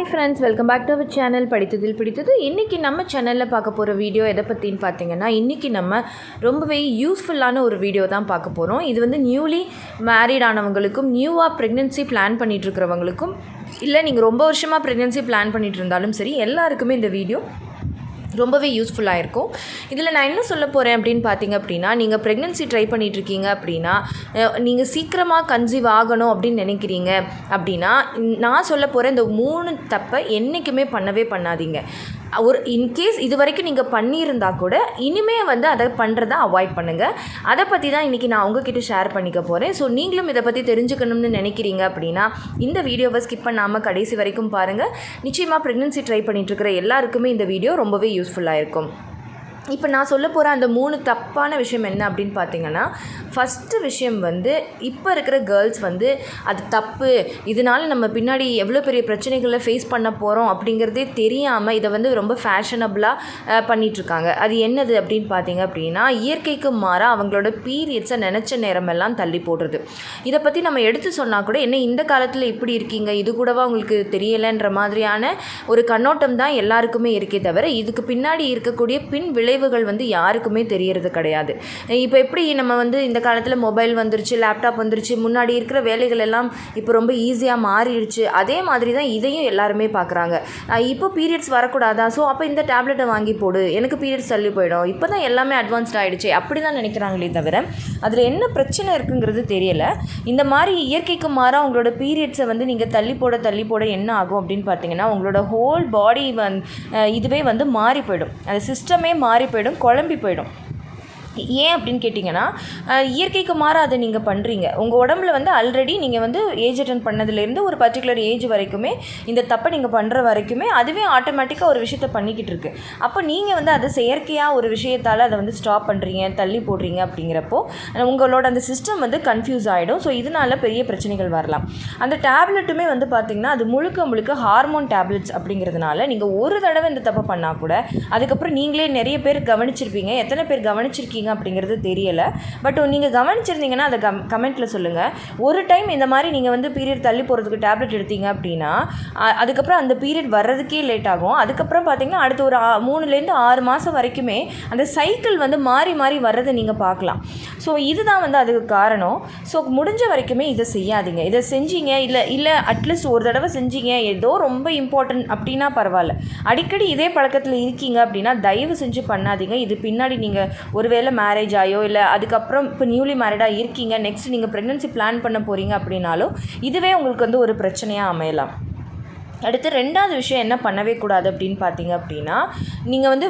Hi friends welcome back to our channel படித்ததில் பிடித்தது. இன்றைக்கி நம்ம சேனலில் பார்க்க போகிற வீடியோ எதை பற்றின்னு பார்த்தீங்கன்னா இன்றைக்கி நம்ம ரொம்பவே யூஸ்ஃபுல்லான ஒரு வீடியோ தான் பார்க்க போகிறோம் இது வந்து நியூலி மேரீட் ஆனவங்களுக்கும் நியூவாக ப்ரெக்னென்சி பிளான் பண்ணிகிட்ருக்கிறவங்களுக்கும் இல்லை நீங்கள் ரொம்ப வருஷமாக ப்ரெக்னென்சி பிளான் பண்ணிகிட்டு இருந்தாலும் சரி எல்லாருக்குமே இந்த வீடியோ ரொம்பவே யூஸ்ஃபுல்லாக இருக்கும் இதில் நான் என்ன சொல்ல போகிறேன் அப்படின்னு பார்த்தீங்க அப்படின்னா நீங்கள் ப்ரெக்னென்சி ட்ரை பண்ணிகிட்ருக்கீங்க அப்படின்னா நீங்கள் சீக்கிரமாக கன்சீவ் ஆகணும் அப்படின்னு நினைக்கிறீங்க அப்படின்னா நான் சொல்ல போகிற இந்த மூணு தப்பை என்றைக்குமே பண்ணவே பண்ணாதீங்க. ஒரு இன்கேஸ் இது வரைக்கும் நீங்கள் பண்ணியிருந்தா கூட இனிமே வந்து அதை பண்ணுறத அவாய்ட் பண்ணுங்கள் அதை பற்றி தான் இன்றைக்கி நான் உங்ககிட்ட ஷேர் பண்ணிக்க போகிறேன் ஸோ நீங்களும் இதை பற்றி தெரிஞ்சுக்கணும்னு நினைக்கிறீங்க அப்படின்னா இந்த வீடியோவை ஸ்கிப் பண்ணாமல் கடைசி வரைக்கும் பாருங்கள் நிச்சயமாக ப்ரெக்னென்சி ட்ரை பண்ணிகிட்ருக்கிற எல்லாருக்குமே இந்த வீடியோ ரொம்பவே யூஸ்ஃபுல்லாக இருக்கும். இப்போ நான் சொல்ல போகிற அந்த மூணு தப்பான விஷயம் என்ன அப்படின்னு பார்த்தீங்கன்னா ஃபஸ்ட்டு விஷயம் வந்து இப்போ இருக்கிற கேர்ள்ஸ் வந்து அது தப்பு. இதனால நம்ம பின்னாடி எவ்வளோ பெரிய பிரச்சனைகளை ஃபேஸ் பண்ண போகிறோம் அப்படிங்கிறதே தெரியாமல் இதை வந்து ரொம்ப ஃபேஷனபிளாக பண்ணிகிட்ருக்காங்க அது என்னது அப்படின்னு பார்த்தீங்க அப்படின்னா இயற்கைக்கு மாறாக அவங்களோட பீரியட்ஸை நினச்ச நேரமெல்லாம் தள்ளி போடுறது. இதை பற்றி நம்ம எடுத்து சொன்னால் கூட என்ன இந்த காலத்தில் இப்படி இருக்கீங்க? இது கூடவா உங்களுக்கு தெரியலைன்ற மாதிரியான ஒரு கண்ணோட்டம் தான் எல்லாருக்குமே இருக்கே தவிர இதுக்கு பின்னாடி இருக்கக்கூடிய பின் விளைவுகள் வந்து யாருக்குமே தெரியறது கிடையாது. இப்போ எப்படி நம்ம வந்து இந்த காலத்தில் மொபைல் வந்துருச்சு லேப்டாப் வந்துருச்சு முன்னாடி இருக்கிற வேலைகள் எல்லாம் இப்போ ரொம்ப ஈஸியாக மாறிடுச்சு. அதே மாதிரி தான் இதையும் எல்லாருமே பார்க்குறாங்க இப்போ பீரியட்ஸ் வரக்கூடாதா? ஸோ அப்போ இந்த டேப்லெட்டை வாங்கி போடு. எனக்கு பீரியட்ஸ் தள்ளி போயிடும். இப்போ தான் எல்லாமே அட்வான்ஸ்ட் ஆகிடுச்சு அப்படி தான் நினைக்கிறாங்களே தவிர அதில் என்ன பிரச்சனை இருக்குங்கிறது தெரியல. இந்த மாதிரி இயற்கைக்கு மாறாக உங்களோட பீரியட்ஸை வந்து நீங்கள் தள்ளி போட தள்ளி போட என்ன ஆகும் அப்படின்னு பார்த்தீங்கன்னா உங்களோட ஹோல் பாடி வந் இதுவே வந்து மாறி போயிடும். அந்த சிஸ்டமே மாறி போயிடும் குழம்பி போயிடும். ஏன் அப்படின்னு கேட்டிங்கன்னா இயற்கைக்கு மாற அதை நீங்கள் பண்ணுறீங்க உங்கள் உடம்புல வந்து ஆல்ரெடி நீங்கள் வந்து ஏஜ் அட்டன் பண்ணதுலேருந்து ஒரு பர்டிகுலர் ஏஜ் வரைக்குமே இந்த தப்பை நீங்கள் பண்ணுற வரைக்குமே அதுவே ஆட்டோமேட்டிக்காக ஒரு விஷயத்த பண்ணிக்கிட்டு இருக்கு. அப்போ நீங்கள் வந்து அதை செயற்கையாக ஒரு விஷயத்தால் அதை வந்து ஸ்டாப் பண்ணுறீங்க தள்ளி போடுறீங்க அப்படிங்கிறப்போ உங்களோட அந்த சிஸ்டம் வந்து கன்ஃபியூஸ் ஆகிடும் ஸோ இதனால் பெரிய பிரச்சனைகள் வரலாம். அந்த டேப்லெட்டுமே வந்து பார்த்திங்கன்னா அது முழுக்க முழுக்க ஹார்மோன் டேப்லெட்ஸ் அப்படிங்கிறதுனால நீங்கள் ஒரு தடவை இந்த தப்பை பண்ணால் கூட அதுக்கப்புறம் நீங்களே நிறைய பேர் கவனிச்சிருப்பீங்க. எத்தனை பேர் கவனிச்சிருக்கீங்க? இருக்கீங்க அப்படிங்கிறது தெரியலை. பட் நீங்கள் கவனிச்சிருந்தீங்கன்னா அதை கம் கமெண்ட்டில் சொல்லுங்கள் ஒரு டைம் இந்த மாதிரி நீங்கள் வந்து பீரியட் தள்ளி போகிறதுக்கு டேப்லெட் எடுத்தீங்க அப்படின்னா அதுக்கப்புறம் அந்த பீரியட் வர்றதுக்கே லேட் ஆகும். அதுக்கப்புறம் பார்த்தீங்கன்னா அடுத்த ஒரு மூணுலேருந்து ஆறு மாதம் வரைக்குமே அந்த சைக்கிள் வந்து மாறி மாறி வர்றதை நீங்கள் பார்க்கலாம் ஸோ இதுதான் வந்து அதுக்கு காரணம். ஸோ முடிஞ்ச வரைக்குமே இதை செய்யாதீங்க. இதை செஞ்சீங்க இல்லை இல்லை அட்லீஸ்ட் ஒரு தடவை செஞ்சீங்க ஏதோ ரொம்ப இம்பார்ட்டன்ட் அப்படின்னா பரவாயில்ல. அடிக்கடி இதே பழக்கத்தில் இருக்கீங்க அப்படின்னா தயவு செஞ்சு பண்ணாதீங்க. இது பின்னாடி நீங்கள் ஒருவேளை மேரேஜ் ஆயோ இல்லை அதுக்கப்புறம் இப்போ நியூலி மேரிடாக இருக்கீங்க நெக்ஸ்ட் நீங்கள் ப்ரெக்னென்சி பிளான் பண்ண போகிறீங்க அப்படின்னாலும் இதுவே உங்களுக்கு வந்து ஒரு பிரச்சனையாக அமையலாம். அடுத்து ரெண்டாவது விஷயம் என்ன பண்ணவே கூடாது அப்படின்னு பார்த்தீங்க அப்படின்னா நீங்கள் வந்து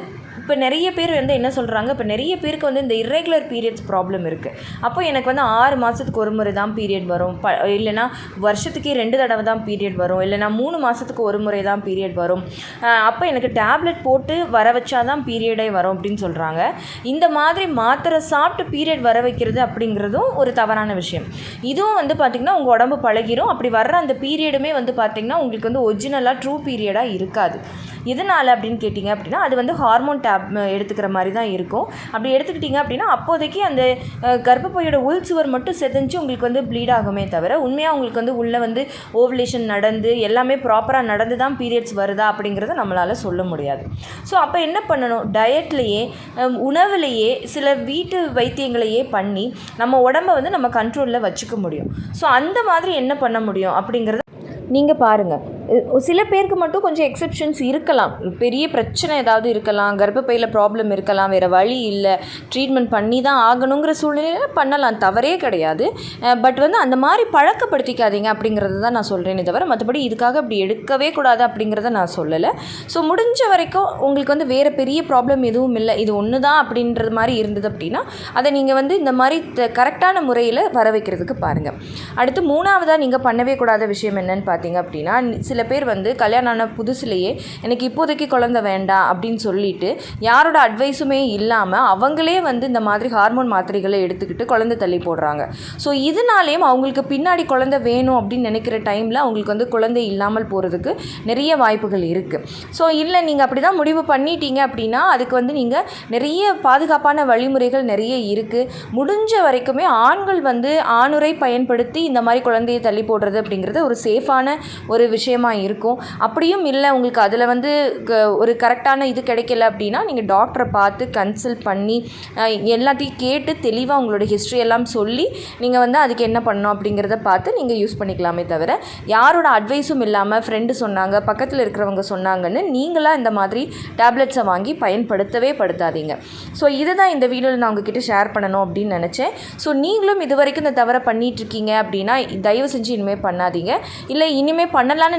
இப்போ நிறைய பேர் வந்து என்ன சொல்கிறாங்க இப்போ நிறைய பேருக்கு வந்து இந்த இர்ரெகுலர் பீரியட்ஸ் ப்ராப்ளம் இருக்குது அப்போ எனக்கு வந்து ஆறு மாதத்துக்கு ஒரு முறை தான் பீரியட் வரும். ப இல்லைனா வருஷத்துக்கே ரெண்டு தடவை தான் பீரியட் வரும். இல்லைனா மூணு மாதத்துக்கு ஒரு முறை தான் பீரியட் வரும். அப்போ எனக்கு டேப்லெட் போட்டு வர வச்சா தான் பீரியடே வரும் அப்படின்னு சொல்கிறாங்க இந்த மாதிரி மாத்திரை சாப்பிட்டு பீரியட் வர வைக்கிறது அப்படிங்கிறதும் ஒரு தவறான விஷயம். இதுவும் வந்து பார்த்திங்கன்னா உங்கள் உடம்பு பழகிரும். அப்படி வர்ற அந்த பீரியடுமே வந்து பார்த்திங்கன்னா உங்களுக்கு வந்து ஒரிஜினலாக ட்ரூ பீரியடாக இருக்காது. எதனால் அப்படின்னு கேட்டிங்க அப்படின்னா அது வந்து ஹார்மோன் டேப் எடுத்துக்கிற மாதிரி தான் இருக்கும். அப்படி எடுத்துக்கிட்டிங்க அப்படின்னா அப்போதைக்கு அந்த கர்ப்பப்பையோட உள் சுவர் மட்டும் செதஞ்சு உங்களுக்கு வந்து ப்ளீட் ஆகுமே தவிர உண்மையாக உங்களுக்கு வந்து உள்ளே வந்து ஓவலேஷன் நடந்து எல்லாமே ப்ராப்பராக நடந்து தான் பீரியட்ஸ் வருதா அப்படிங்கிறத நம்மளால் சொல்ல முடியாது. ஸோ அப்போ என்ன பண்ணணும்? டயட்லேயே உணவுலேயே சில வீட்டு வைத்தியங்களையே பண்ணி நம்ம உடம்பை வந்து நம்ம கண்ட்ரோலில் வச்சுக்க முடியும். ஸோ அந்த மாதிரி என்ன பண்ண முடியும் அப்படிங்கிறத நீங்கள் பாருங்கள் சில பேருக்கு மட்டும் கொஞ்சம் எக்ஸப்ஷன்ஸ் இருக்கலாம். பெரிய பிரச்சனை ஏதாவது இருக்கலாம். கர்ப்பப்பையில் ப்ராப்ளம் இருக்கலாம். வேறு வழி இல்லை. ட்ரீட்மெண்ட் பண்ணி தான் ஆகணுங்கிற சூழ்நிலையில் பண்ணலாம். தவறே கிடையாது. பட் வந்து அந்த மாதிரி பழக்கப்படுத்திக்காதீங்க அப்படிங்கிறத தான் நான் சொல்கிறேனே தவிர மற்றபடி இதுக்காக அப்படி எடுக்கவே கூடாது அப்படிங்கிறத நான் சொல்லலை. ஸோ முடிஞ்ச வரைக்கும் உங்களுக்கு வந்து வேறு பெரிய ப்ராப்ளம் எதுவும் இல்லை. இது ஒன்று தான் அப்படின்றது மாதிரி இருந்தது அப்படின்னா அதை நீங்கள் வந்து இந்த மாதிரி கரெக்டான முறையில் வர வைக்கிறதுக்கு பாருங்கள் அடுத்து மூணாவதாக நீங்கள் பண்ணவே கூடாத விஷயம் என்னன்னு பார்த்தீங்க அப்படின்னா சில சில பேர் வந்து கல்யாணம் ஆன புதுசுலேயே எனக்கு இப்போதைக்கு குழந்த வேண்டாம் அப்படின்னு சொல்லிட்டு யாரோட அட்வைஸுமே இல்லாமல் அவங்களே வந்து இந்த மாதிரி ஹார்மோன் மாத்திரைகளை எடுத்துக்கிட்டு குழந்தை தள்ளி போடுறாங்க. ஸோ இதனாலேயும் அவங்களுக்கு பின்னாடி குழந்தை வேணும் அப்படின்னு நினைக்கிற டைமில் அவங்களுக்கு வந்து குழந்தை இல்லாமல் போகிறதுக்கு நிறைய வாய்ப்புகள் இருக்குது ஸோ இல்லை நீங்கள் அப்படி தான் முடிவு பண்ணிட்டீங்க அப்படின்னா அதுக்கு வந்து நீங்கள் நிறைய பாதுகாப்பான வழிமுறைகள் நிறைய இருக்குது முடிஞ்ச வரைக்குமே ஆண்கள் வந்து ஆணுரை பயன்படுத்தி இந்த மாதிரி குழந்தையை தள்ளி போடுறது அப்படிங்கிறது ஒரு சேஃபான ஒரு விஷயம் விஷயமா இருக்கும். அப்படியும் இல்லை உங்களுக்கு அதில் வந்து க- ஒரு கரெக்டான இது கிடைக்கல அப்படின்னா நீங்கள் டாக்டரை பார்த்து கன்சல்ட் பண்ணி எல்லாத்தையும் கேட்டு தெளிவாக உங்களோட ஹிஸ்ட்ரி எல்லாம் சொல்லி நீங்கள் வந்து அதுக்கு என்ன பண்ணணும் அப்படிங்கிறத பார்த்து நீங்கள் யூஸ் பண்ணிக்கலாமே தவிர யாரோட அட்வைஸும் இல்லாமல் ஃப்ரெண்டு சொன்னாங்க பக்கத்தில் இருக்கிறவங்க சொன்னாங்கன்னு நீங்களாக இந்த மாதிரி டேப்லெட்ஸை வாங்கி பயன்படுத்தவே படுத்தாதீங்க. ஸோ இதை தான் இந்த வீடியோவில் நான் உங்ககிட்ட ஷேர் பண்ணணும் அப்படின்னு நினச்சேன். ஸோ நீங்களும் இது வரைக்கும் இந்த தவறை பண்ணிட்டு இருக்கீங்க அப்படின்னா தயவு செஞ்சு இனிமேல் பண்ணாதீங்க. இல்லை இனிமேல் பண்ணலான்னு